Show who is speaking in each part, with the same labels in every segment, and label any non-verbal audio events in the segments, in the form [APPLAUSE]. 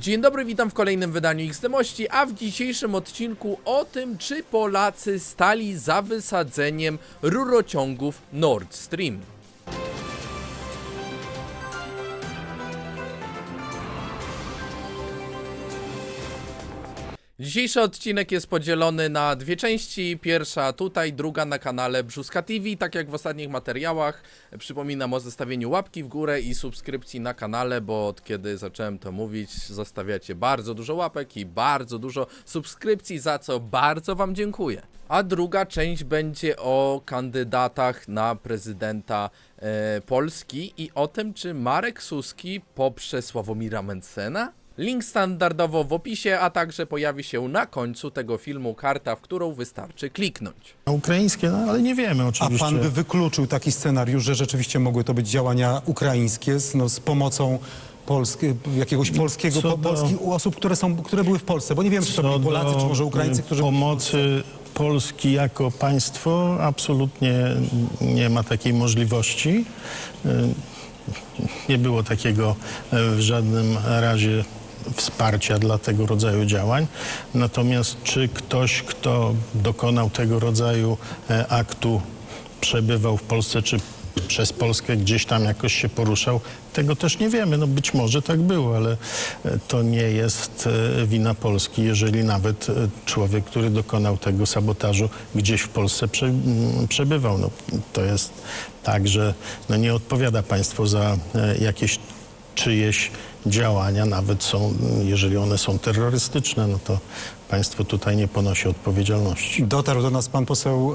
Speaker 1: Dzień dobry, witam w kolejnym wydaniu XDMości, a w dzisiejszym odcinku o tym, czy Polacy stali za wysadzeniem rurociągów Nord Stream. Dzisiejszy odcinek jest podzielony na dwie części. Pierwsza tutaj, druga na kanale Brzuska TV. Tak jak w ostatnich materiałach, przypominam o zostawieniu łapki w górę i subskrypcji na kanale, bo od kiedy zacząłem to mówić, zostawiacie bardzo dużo łapek i bardzo dużo subskrypcji, za co bardzo Wam dziękuję. A druga część będzie o kandydatach na prezydenta e, Polski i o tym, czy Marek Suski poprze Sławomira Mencena? Link standardowo w opisie, a także pojawi się na końcu tego filmu karta, w którą wystarczy kliknąć.
Speaker 2: Ukraińskie, no ale nie wiemy
Speaker 3: A
Speaker 2: oczywiście.
Speaker 3: pan by wykluczył taki scenariusz, że rzeczywiście mogły to być działania ukraińskie z, no, z pomocą Polski, jakiegoś polskiego,
Speaker 2: Co
Speaker 3: po,
Speaker 2: do-
Speaker 3: polskich osób, które, są, które były w Polsce? Bo nie wiem, czy to byli Polacy,
Speaker 2: do,
Speaker 3: czy może Ukraińcy, którzy...
Speaker 2: Pomocy Polski jako państwo absolutnie nie ma takiej możliwości. Y, Nie było takiego y, w żadnym razie wsparcia dla tego rodzaju działań. Natomiast czy ktoś, kto dokonał tego rodzaju e, aktu, przebywał w Polsce, czy przez Polskę gdzieś tam jakoś się poruszał, tego też nie wiemy. No być może tak było, ale e, to nie jest e, wina Polski, jeżeli nawet człowiek, który dokonał tego sabotażu, gdzieś w Polsce przebywał. No, to jest tak, że no nie odpowiada państwo za jakieś czyjeś działania, nawet są, jeżeli one są terrorystyczne, no to państwo tutaj nie ponosi odpowiedzialności.
Speaker 3: Dotarł do nas pan poseł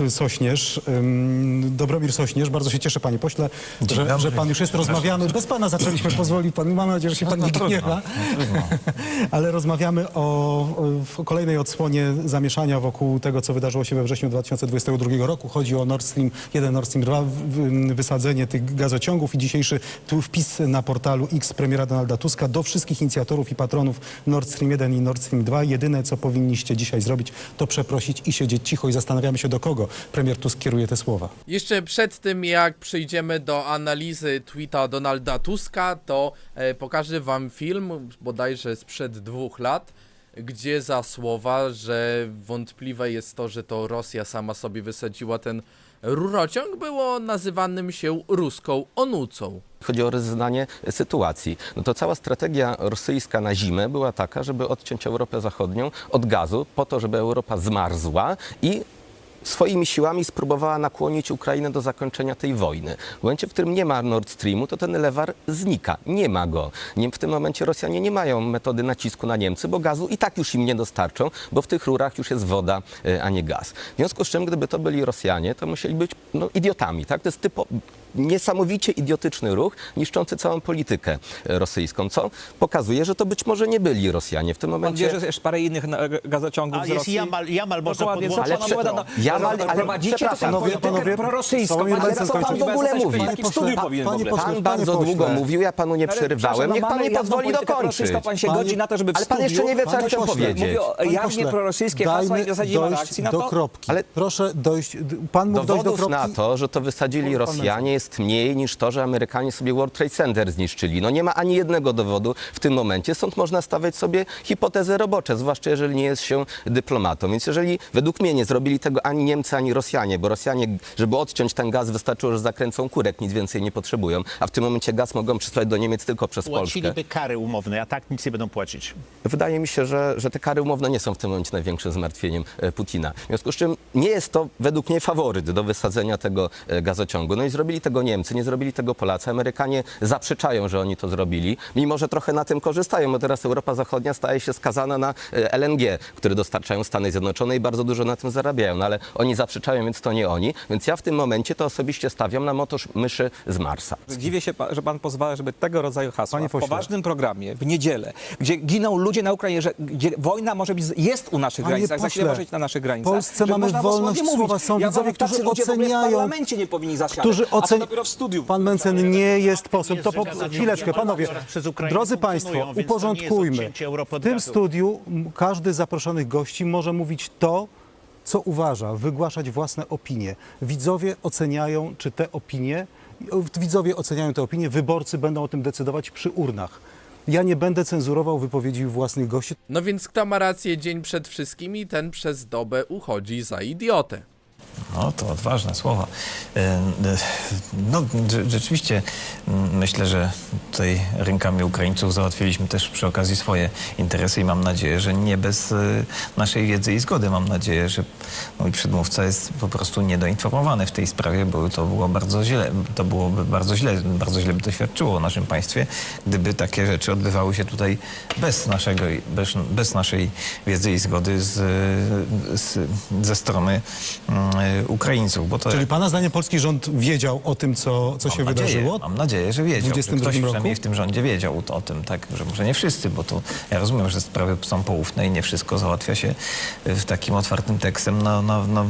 Speaker 3: y, Sośnierz, ym, Dobromir Sośnierz. Bardzo się cieszę, panie pośle, że, że pan już jest. Rozmawiamy, bez pana zaczęliśmy, pozwoli pan. Mam nadzieję, że się pan nie gniewa. [LAUGHS] Ale rozmawiamy o, o, kolejnej odsłonie zamieszania wokół tego, co wydarzyło się we wrześniu 2022 roku. Chodzi o Nord Stream 1, Nord Stream 2, w- w- wysadzenie tych gazociągów i dzisiejszy tu wpis na portalu X premiera Donalda Tuska do wszystkich inicjatorów i patronów Nord Stream 1 i Nord Stream 2. Jedyne, co powinniście dzisiaj zrobić, to przeprosić i siedzieć cicho i zastanawiamy się, do kogo premier Tusk kieruje te słowa.
Speaker 1: Jeszcze przed tym, jak przejdziemy do analizy tweeta Donalda Tuska, to e, pokażę wam film, bodajże sprzed dwóch lat, gdzie za słowa, że wątpliwe jest to, że to Rosja sama sobie wysadziła ten rurociąg, było nazywanym się ruską onucą.
Speaker 4: Chodzi o rozeznanie sytuacji. No to cała strategia rosyjska na zimę była taka, żeby odciąć Europę Zachodnią od gazu, po to, żeby Europa zmarzła i swoimi siłami spróbowała nakłonić Ukrainę do zakończenia tej wojny. W momencie, w którym nie ma Nord Streamu, to ten lewar znika. Nie ma go. W tym momencie Rosjanie nie mają metody nacisku na Niemcy, bo gazu i tak już im nie dostarczą, bo w tych rurach już jest woda, e, a nie gaz. W związku z czym, gdyby to byli Rosjanie, to musieli być no, idiotami. Tak? To jest typo, niesamowicie idiotyczny ruch, niszczący całą politykę e, rosyjską, co pokazuje, że to być może nie byli Rosjanie. W tym
Speaker 5: Pan
Speaker 4: momencie...
Speaker 5: wie, że jest jeszcze parę innych na- gazociągów
Speaker 6: A
Speaker 5: z
Speaker 6: jest
Speaker 5: Rosji?
Speaker 6: Jamal, Jamal można
Speaker 5: Dokładnie,
Speaker 6: podłączyć.
Speaker 4: Ale
Speaker 5: pan
Speaker 4: prze-? Jamal, ale
Speaker 5: prowadzicie
Speaker 4: przepraszam,
Speaker 5: taką
Speaker 3: panowie,
Speaker 5: politykę
Speaker 3: panowie,
Speaker 5: prorosyjską.
Speaker 3: Sławomir
Speaker 5: Pan-
Speaker 3: Mencen
Speaker 5: co pan w ogóle mówi? Takim
Speaker 3: pośle,
Speaker 5: studiu
Speaker 3: pa-
Speaker 5: powinien
Speaker 3: panie
Speaker 5: w ogóle.
Speaker 3: pośle,
Speaker 4: Pan
Speaker 3: panie
Speaker 4: bardzo
Speaker 3: pośle.
Speaker 4: długo mówił, ja panu nie
Speaker 5: Ale
Speaker 4: przerywałem.
Speaker 5: przepraszam,
Speaker 4: Niech
Speaker 5: no
Speaker 4: pan
Speaker 5: mamy
Speaker 4: mi
Speaker 5: jawną
Speaker 4: pozwoli
Speaker 5: politykę
Speaker 4: dokończyć.
Speaker 5: prorosyjską. Pan się
Speaker 3: Panie-
Speaker 5: godzi na to, żeby w
Speaker 4: Ale pan
Speaker 5: studiu...
Speaker 4: jeszcze nie wie, co ja
Speaker 3: Panie pośle,
Speaker 4: powiedzieć.
Speaker 5: Mówię o
Speaker 3: Panie
Speaker 5: jawnie
Speaker 3: pośle,
Speaker 5: prorosyjskie hasła i w
Speaker 3: dajmy
Speaker 5: zasadzie nie ma
Speaker 3: dojść
Speaker 5: reakcji na
Speaker 3: do
Speaker 5: to.
Speaker 3: kropki.
Speaker 4: Ale-
Speaker 3: Proszę dojść, d- pan mógł dojść do
Speaker 4: Dowodów
Speaker 3: kropki.
Speaker 4: na to, że to wysadzili
Speaker 3: Pan
Speaker 4: Rosjanie jest mniej niż to, że Amerykanie sobie World Trade Center zniszczyli. No nie ma ani jednego dowodu w tym momencie, stąd można stawiać sobie hipotezy robocze, zwłaszcza jeżeli nie jest się dyplomatą. Więc jeżeli według mnie nie zrobili tego ani Niemcy, ani Rosjanie, bo Rosjanie, żeby odciąć ten gaz, wystarczyło, że zakręcą kurek, nic więcej nie potrzebują, a w tym momencie gaz mogą przysłać do Niemiec tylko przez Polskę.
Speaker 6: Płaciliby kary umowne, a tak nic nie będą płacić.
Speaker 4: Wydaje mi się, że, że te kary umowne nie są w tym momencie największym zmartwieniem e, Putina. W związku z czym nie jest to według mnie faworyt do wysadzenia tego e, gazociągu. No i zrobili tego Niemcy, nie zrobili tego Polacy. Amerykanie zaprzeczają, że oni to zrobili, mimo że trochę na tym korzystają, bo teraz Europa Zachodnia staje się skazana na e, LNG, który dostarczają Stany Zjednoczone i bardzo dużo na tym zarabiają. No ale oni zaprzeczają, więc to nie oni. Więc ja w tym momencie to osobiście stawiam na motorz myszy z Marsa.
Speaker 5: Dziwię się, że pan pozwala, żeby tego rodzaju hasła
Speaker 3: Panie
Speaker 5: w
Speaker 3: pośle.
Speaker 5: poważnym programie, w niedzielę, gdzie giną ludzie na Ukrainie, że gdzie wojna może być, jest u naszych
Speaker 3: Panie
Speaker 5: granicach, za chwilę
Speaker 3: pośle,
Speaker 5: może być na naszych
Speaker 3: w
Speaker 5: granicach.
Speaker 3: Polsce
Speaker 5: żeby
Speaker 3: mamy wolność słowa. Są
Speaker 5: ja
Speaker 3: widzowie, którzy
Speaker 5: w
Speaker 3: oceniają-
Speaker 5: w parlamencie nie powinni zasiadać,
Speaker 3: którzy
Speaker 5: a to
Speaker 3: ocen...
Speaker 5: dopiero w studiu.
Speaker 3: Pan Mencen nie jest posłem. To po... Chwileczkę, panowie. Drodzy Państwo, uporządkujmy. W tym studiu każdy z zaproszonych gości może mówić to, co uważa, wygłaszać własne opinie. Widzowie oceniają, czy te opinie, widzowie oceniają te opinie, wyborcy będą o tym decydować przy urnach. Ja nie będę cenzurował wypowiedzi własnych gości.
Speaker 1: No więc kto ma rację dzień przed wszystkimi, ten przez dobę uchodzi za idiotę.
Speaker 7: No to odważne słowa. E, e, No rze- rzeczywiście myślę, że tutaj rękami Ukraińców załatwiliśmy też przy okazji swoje interesy i mam nadzieję, że nie bez e, naszej wiedzy i zgody. Mam nadzieję, że mój przedmówca jest po prostu niedoinformowany w tej sprawie, bo to było bardzo źle, to byłoby bardzo źle, bardzo źle by to świadczyło o naszym państwie, gdyby takie rzeczy odbywały się tutaj bez, naszego, bez, bez naszej wiedzy i zgody z, z, ze strony Ukraińców. Bo to
Speaker 3: Czyli pana zdaniem polski rząd wiedział o tym, co, co się
Speaker 7: nadzieję,
Speaker 3: wydarzyło?
Speaker 7: Mam nadzieję, że wiedział. że
Speaker 3: 22
Speaker 7: ktoś
Speaker 3: roku?
Speaker 7: przynajmniej w tym rządzie wiedział o tym, tak, że może nie wszyscy, bo to ja rozumiem, że sprawy są poufne i nie wszystko załatwia się w takim otwartym tekstem na, na, na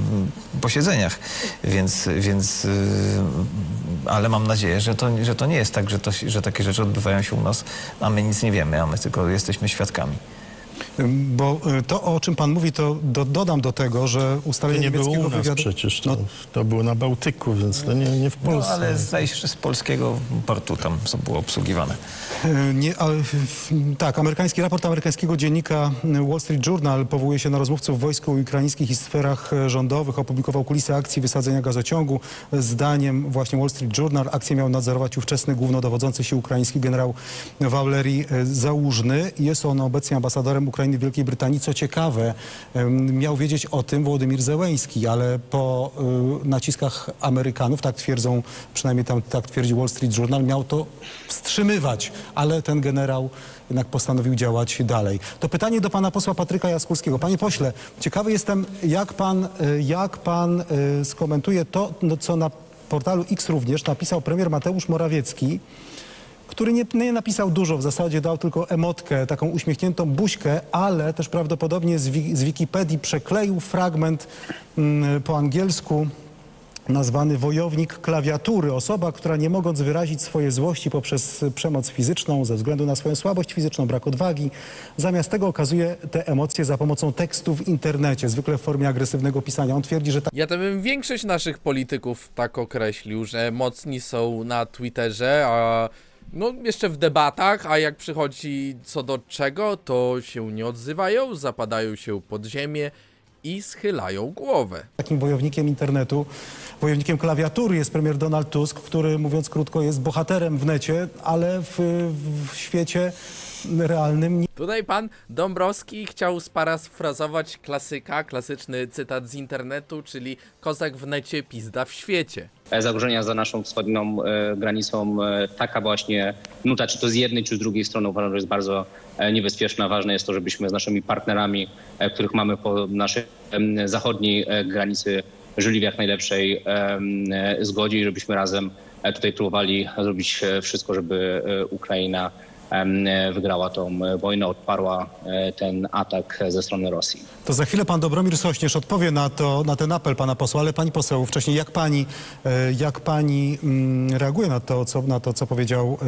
Speaker 7: posiedzeniach. Więc, więc yy, ale mam nadzieję, że to, że to nie jest tak, że, to, że takie rzeczy odbywają się u nas, a my nic nie wiemy, a my tylko jesteśmy świadkami.
Speaker 3: Bo y, to, o czym pan mówi, to do, dodam do tego, że
Speaker 2: To
Speaker 3: ustalenie
Speaker 2: nie było u nas
Speaker 3: wywiadu...
Speaker 2: przecież, to,
Speaker 3: No,
Speaker 2: to było na Bałtyku, więc to nie, nie w
Speaker 7: No,
Speaker 2: Polsce.
Speaker 7: ale zdaje się, że z polskiego portu tam co było obsługiwane.
Speaker 3: E, Nie, ale, tak, amerykański raport amerykańskiego dziennika Wall Street Journal powołuje się na rozmówców w wojsku ukraińskich i sferach rządowych. Opublikował kulisy akcji wysadzenia gazociągu. Zdaniem właśnie Wall Street Journal akcję miał nadzorować ówczesny głównodowodzący sił ukraińskich generał Walerii e, Załużny. Jest on obecnie ambasadorem Ukrainy w Wielkiej Brytanii. Co ciekawe, miał wiedzieć o tym Wołodymir Zełeński, ale po y, naciskach Amerykanów, tak twierdzą, przynajmniej tam, tak twierdzi Wall Street Journal, miał to wstrzymywać, ale ten generał jednak postanowił działać dalej. To pytanie do pana posła Patryka Jaskulskiego. Panie pośle, ciekawy jestem, jak pan, y, jak pan y, skomentuje to, no, co na portalu X również napisał premier Mateusz Morawiecki, który nie, nie napisał dużo, w zasadzie dał tylko emotkę, taką uśmiechniętą buźkę, ale też prawdopodobnie z, wi- z Wikipedii przekleił fragment mm, po angielsku nazwany wojownik klawiatury. Osoba, która nie mogąc wyrazić swojej złości poprzez przemoc fizyczną, ze względu na swoją słabość fizyczną, brak odwagi, zamiast tego okazuje te emocje za pomocą tekstu w internecie, zwykle w formie agresywnego pisania. On twierdzi, że
Speaker 1: Ja to bym większość naszych polityków tak określił, że mocni są na Twitterze, a no jeszcze w debatach, a jak przychodzi co do czego, to się nie odzywają, zapadają się pod ziemię i schylają głowę.
Speaker 3: takim wojownikiem internetu, wojownikiem klawiatury jest premier Donald Tusk, który mówiąc krótko jest bohaterem w necie, ale w, w świecie realnym
Speaker 1: Tutaj pan Dąbrowski chciał sparafrazować klasyka, klasyczny cytat z internetu, czyli kozak w necie, pizda w świecie.
Speaker 8: e, zagrożenia za naszą wschodnią e, granicą. E, taka właśnie nuta, czy to z jednej, czy z drugiej strony uważam, że jest bardzo e, niebezpieczna. Ważne jest to, żebyśmy z naszymi partnerami, e, których mamy po naszej em, zachodniej e, granicy, żyli w jak najlepszej em, e, zgodzie i żebyśmy razem e, tutaj próbowali zrobić e, wszystko, żeby e, Ukraina wygrała tą e, wojnę, odparła e, ten atak ze strony Rosji.
Speaker 3: To za chwilę pan Dobromir Sośnierz odpowie na, to, na ten apel pana posła, ale pani poseł, wcześniej jak pani, e, jak pani mm, reaguje na to, co, na to, co powiedział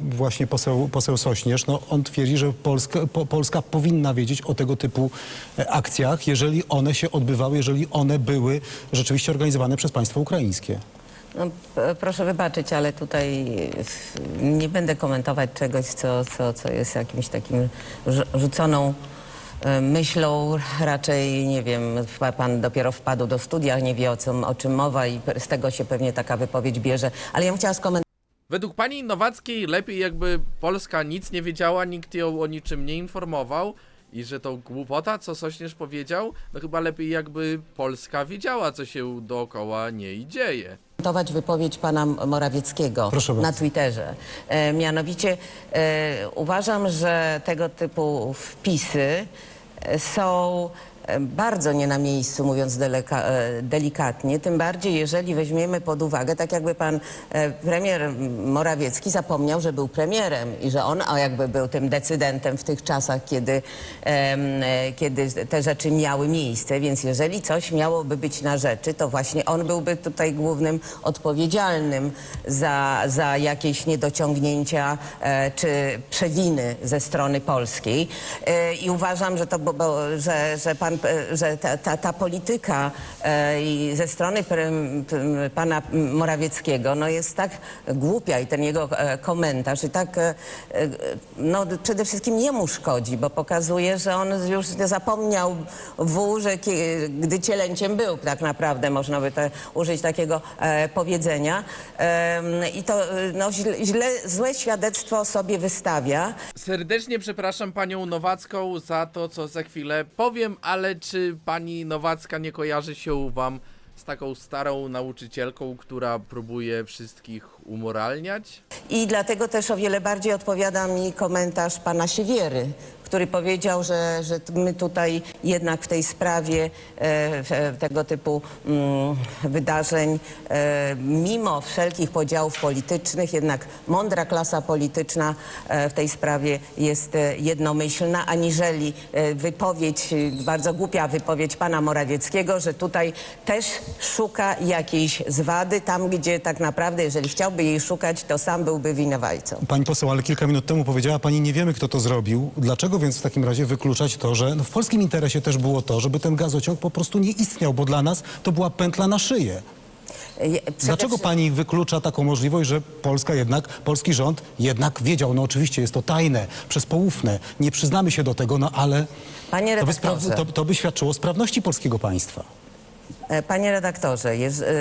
Speaker 3: właśnie poseł, poseł Sośnierz? No, on twierdzi, że Polska, po, Polska powinna wiedzieć o tego typu akcjach, jeżeli one się odbywały, jeżeli one były rzeczywiście organizowane przez państwo ukraińskie.
Speaker 9: No, proszę wybaczyć, ale tutaj nie będę komentować czegoś, co, co, co jest jakimś takim rzu- rzuconą e, myślą. Raczej, nie wiem, pan dopiero wpadł do studia, nie wie o, co, o czym mowa i z tego się pewnie taka wypowiedź bierze. Ale ja bym chciała skomentować
Speaker 1: Według pani Nowackiej lepiej jakby Polska nic nie wiedziała, nikt ją o niczym nie informował i że to głupota, co Sośnierz powiedział, no chyba lepiej jakby Polska wiedziała, co się dookoła niej dzieje.
Speaker 9: Wypowiedź pana Morawieckiego na. Twitterze. E, mianowicie e, uważam, że tego typu wpisy są bardzo nie na miejscu, mówiąc deleka, e, delikatnie, tym bardziej jeżeli weźmiemy pod uwagę, tak jakby pan e, premier Morawiecki zapomniał, że był premierem i że on a jakby był tym decydentem w tych czasach, kiedy, e, kiedy te rzeczy miały miejsce, więc jeżeli coś miałoby być na rzeczy, to właśnie on byłby tutaj głównym odpowiedzialnym za, za jakieś niedociągnięcia e, czy przewiny ze strony polskiej. E, I uważam, że, to, bo, że, że pan e, że ta, ta, ta polityka e, ze strony pana Morawieckiego no jest tak głupia i ten jego e, komentarz i tak e, no, przede wszystkim jemu szkodzi, bo pokazuje, że on już zapomniał wół, że gdy cielęciem był tak naprawdę, można by te, użyć takiego powiedzenia. I to no, źle, złe świadectwo sobie wystawia.
Speaker 1: Serdecznie przepraszam panią Nowacką za to, co za chwilę powiem, ale czy pani Nowacka nie kojarzy się wam z taką starą nauczycielką, która próbuje wszystkich umoralniać?
Speaker 9: I dlatego też o wiele bardziej odpowiada mi komentarz pana Siewiery, który powiedział, że, że my tutaj jednak w tej sprawie e, w- tego typu mm, wydarzeń, e, mimo wszelkich podziałów politycznych, jednak mądra klasa polityczna e, w tej sprawie jest e, jednomyślna, aniżeli e, wypowiedź, e, bardzo głupia wypowiedź pana Morawieckiego, że tutaj też szuka jakiejś zwady, tam gdzie tak naprawdę, jeżeli chciałby jej szukać, to sam byłby winowajcą.
Speaker 3: Pani poseł, ale kilka minut temu powiedziała pani, nie wiemy kto to zrobił. Dlaczego więc w takim razie wykluczać to, że no w polskim interesie też było to, żeby ten gazociąg po prostu nie istniał, bo dla nas to była pętla na szyję.
Speaker 9: Je- przede
Speaker 3: Dlaczego pani wyklucza taką możliwość, że Polska jednak, polski rząd jednak wiedział, no oczywiście jest to tajne, przezpoufne, nie przyznamy się do tego, no ale
Speaker 9: Panie
Speaker 3: to by,
Speaker 9: redaktorze,
Speaker 3: to, to by świadczyło o sprawności polskiego państwa.
Speaker 9: E, panie redaktorze, e,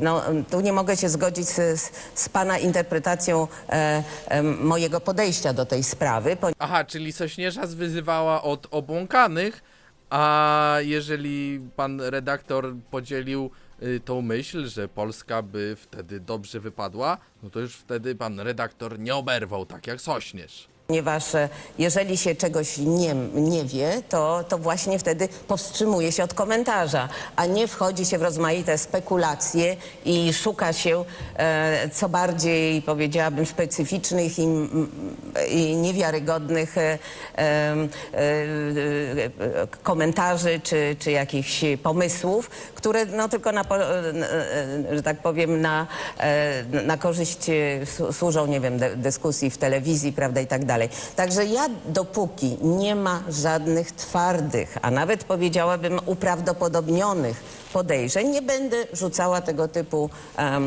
Speaker 9: no, tu nie mogę się zgodzić z, z- z pana interpretacją e, e, mojego podejścia do tej sprawy,
Speaker 1: Aha, czyli Sośnierza wyzywała od obłąkanych, a jeżeli pan redaktor podzielił y, tą myśl, że Polska by wtedy dobrze wypadła, no to już wtedy pan redaktor nie oberwał tak jak Sośnierz.
Speaker 9: Ponieważ e, jeżeli się czegoś nie, nie wie, to, to właśnie wtedy powstrzymuje się od komentarza, a nie wchodzi się w rozmaite spekulacje i szuka się e, co bardziej, powiedziałabym, specyficznych i, i niewiarygodnych e, em, e, e, komentarzy czy, czy jakichś pomysłów, które no, tylko na, e, e, że tak powiem, na, e, na korzyść e, służą, nie wiem, dyskusji w telewizji, prawda, i tak dalej. Także ja dopóki nie ma żadnych twardych, a nawet powiedziałabym uprawdopodobnionych podejrzeń, nie będę rzucała tego typu em,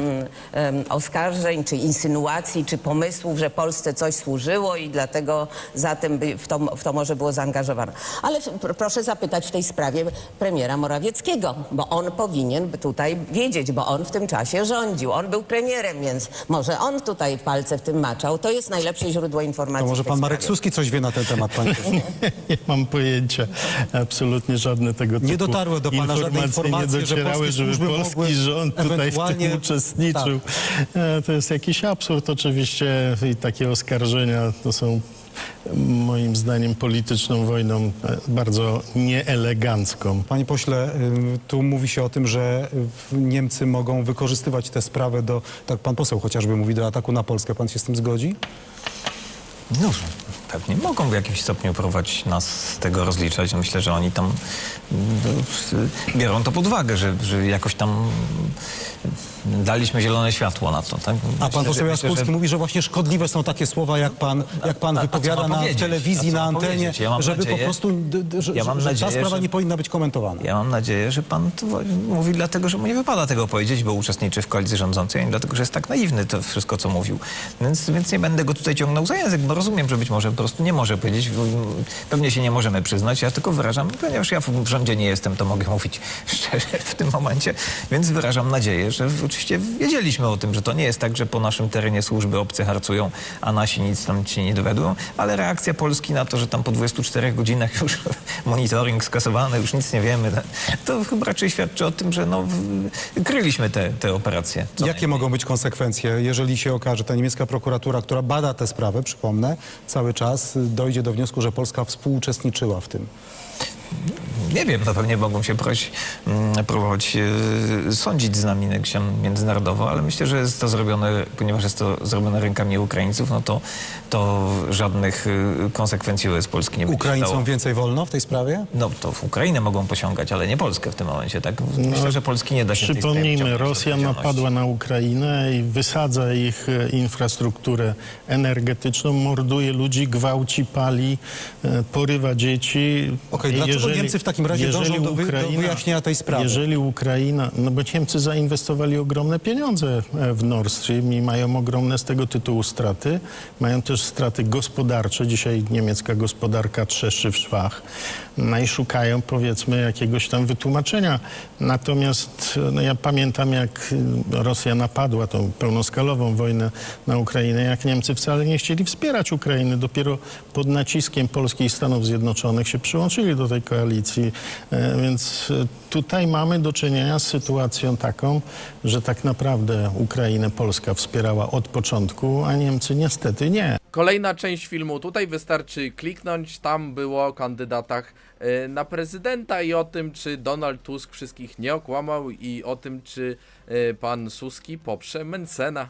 Speaker 9: em, oskarżeń, czy insynuacji, czy pomysłów, że Polsce coś służyło i dlatego zatem w to, w to może było zaangażowane. Ale proszę zapytać w tej sprawie premiera Morawieckiego, bo on powinien tutaj wiedzieć, bo on w tym czasie rządził. On był premierem, więc może on tutaj palce w tym maczał. To jest najlepsze źródło informacji
Speaker 3: może pan Marek. Suski coś wie na ten temat, panie pośle. [LAUGHS]
Speaker 2: Nie mam pojęcia. Absolutnie żadne tego typu
Speaker 3: Nie dotarły do pana żadne informacje,
Speaker 2: nie
Speaker 3: że
Speaker 2: docierały,
Speaker 3: polskie
Speaker 2: żeby
Speaker 3: służby
Speaker 2: polski rząd tutaj w
Speaker 3: ewentualnie-
Speaker 2: tym uczestniczył. E, To jest jakiś absurd oczywiście i takie oskarżenia to są moim zdaniem polityczną wojną e, bardzo nieelegancką.
Speaker 3: Panie pośle, ym, tu mówi się o tym, że y, Niemcy mogą wykorzystywać tę sprawę do, tak pan poseł chociażby mówi, do ataku na Polskę. Pan się z tym zgodzi?
Speaker 7: No, pewnie mogą w jakimś stopniu próbować nas z tego rozliczać. Myślę, że oni tam mm, biorą to pod uwagę, że, że jakoś tam daliśmy zielone światło na to. Tak?
Speaker 3: A pan
Speaker 7: Myślę,
Speaker 3: poseł
Speaker 7: że-
Speaker 3: Jaskólski
Speaker 7: myślę, że-
Speaker 3: mówi, że właśnie szkodliwe są takie słowa, jak pan, jak pan
Speaker 7: a- a co
Speaker 3: wypowiada na
Speaker 7: powiedzieć?
Speaker 3: telewizji,
Speaker 7: A co
Speaker 3: na antenie,
Speaker 7: powiedzieć? Ja mam
Speaker 3: żeby po
Speaker 7: nadzieję-
Speaker 3: prostu, d, d, że,
Speaker 7: ja mam
Speaker 3: że ta sprawa
Speaker 7: że-
Speaker 3: nie powinna być komentowana.
Speaker 7: Ja mam nadzieję, że pan to wo- mówi dlatego, że mu nie wypada tego powiedzieć, bo uczestniczy w koalicji rządzącej, a nie dlatego, że jest tak naiwny to wszystko, co mówił. Więc, więc nie będę go tutaj ciągnął za język, bo rozumiem, że być może po prostu nie może powiedzieć. Pewnie się nie możemy przyznać. Ja tylko wyrażam, ponieważ ja w rządzie nie jestem, to mogę mówić szczerze w tym momencie, więc wyrażam nadzieję, że w- oczywiście wiedzieliśmy o tym, że to nie jest tak, że po naszym terenie służby obce harcują, a nasi nic tam ci nie dowiadują, ale reakcja Polski na to, że tam po 24 godzinach już [LAUGHS] monitoring skasowany, już nic nie wiemy, to chyba raczej świadczy o tym, że no, kryliśmy te, te operacje.
Speaker 3: Jakie mogą być konsekwencje, jeżeli się okaże, ta niemiecka prokuratura, która bada tę sprawę, przypomnę, cały czas dojdzie do wniosku, że Polska współuczestniczyła w tym?
Speaker 7: Nie wiem, no pewnie mogą się próbować, mm, próbować e, sądzić z nami międzynarodowo, ale myślę, że jest to zrobione, ponieważ jest to zrobione rękami Ukraińców, no to, to żadnych e, konsekwencji wobec Polski nie będzie
Speaker 3: Ukraińcom
Speaker 7: stało.
Speaker 3: więcej wolno w tej sprawie?
Speaker 7: No to w Ukrainę mogą posiągać, ale nie Polskę w tym momencie, tak? Myślę, że Polski nie da się
Speaker 2: Przypomnijmy, Rosja napadła na Ukrainę i wysadza ich e, infrastrukturę energetyczną, morduje ludzi, gwałci, pali, porywa dzieci.
Speaker 3: Okej,
Speaker 2: I
Speaker 3: dlaczego
Speaker 2: jeżeli-
Speaker 3: Niemcy w takim takim razie dążą do, wy, do wyjaśnienia tej sprawy.
Speaker 2: Jeżeli Ukraina, no bo Niemcy zainwestowali ogromne pieniądze e, w Nord Stream i mają ogromne z tego tytułu straty. Mają też straty gospodarcze. Dzisiaj niemiecka gospodarka trzeszczy w szwach. No i szukają powiedzmy jakiegoś tam wytłumaczenia. Natomiast no ja pamiętam jak Rosja napadła tą pełnoskalową wojnę na Ukrainę, jak Niemcy wcale nie chcieli wspierać Ukrainy. Dopiero pod naciskiem Polski i Stanów Zjednoczonych się przyłączyli do tej koalicji. E, Więc e, tutaj mamy do czynienia z sytuacją taką, że tak naprawdę Ukrainę Polska wspierała od początku, a Niemcy niestety nie.
Speaker 1: Kolejna część filmu, tutaj wystarczy kliknąć, tam było o kandydatach e, na prezydenta i o tym, czy Donald Tusk wszystkich nie okłamał i o tym, czy e, pan Suski poprze Mencena.